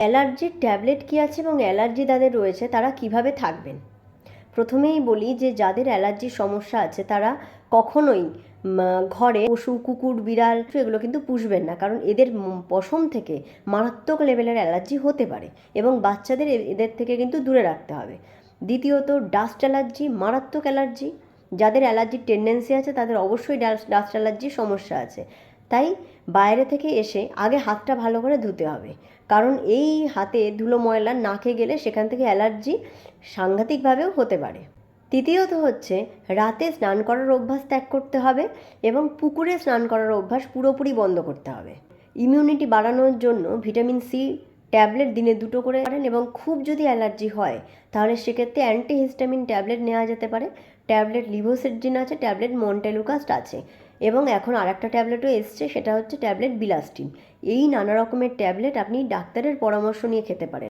অ্যালার্জির ট্যাবলেট কী আছে এবং অ্যালার্জি যাদের রয়েছে, তারা কীভাবে থাকবেন? প্রথমেই বলি যে যাদের অ্যালার্জির সমস্যা আছে, তারা কখনোই ঘরে পশু, কুকুর, বিড়াল এগুলো কিন্তু পুষবেন না। কারণ এদের পশম থেকে মারাত্মক লেভেলের অ্যালার্জি হতে পারে এবং বাচ্চাদের এদের থেকে কিন্তু দূরে রাখতে হবে। দ্বিতীয়ত, ডাস্ট অ্যালার্জি, মারাত্মক অ্যালার্জি। যাদের অ্যালার্জির টেন্ডেন্সি আছে, তাদের অবশ্যই ডাস্ট অ্যালার্জির সমস্যা আছে। তাই বাইরে থেকে এসে আগে হাতটা ভালো করে ধুতে হবে। কারণ এই হাতে ধুলো ময়লা নাকে গেলে সেখান থেকে অ্যালার্জি সাংঘাতিকভাবেও হতে পারে। তৃতীয়ত হচ্ছে, রাতে স্নান করার অভ্যাস ত্যাগ করতে হবে এবং পুকুরে স্নান করার অভ্যাস পুরোপুরি বন্ধ করতে হবে। ইমিউনিটি বাড়ানোর জন্য ভিটামিন সি ট্যাবলেট দিনে দুটো করে পারেন এবং খুব যদি অ্যালার্জি হয়, তাহলে সেক্ষেত্রে অ্যান্টিহিস্টামিন ট্যাবলেট নেওয়া যেতে পারে। ট্যাবলেট লিভোসেটজিন আছে, ট্যাবলেট মন্টেলুকাস্ট আছে। এবং এখন আর একটা ট্যাবলেটও এসছে, সেটা হচ্ছে ট্যাবলেট বিলাস্টিন। এই নানা রকমের ট্যাবলেট আপনি ডাক্তারের পরামর্শ নিয়ে খেতে পারেন।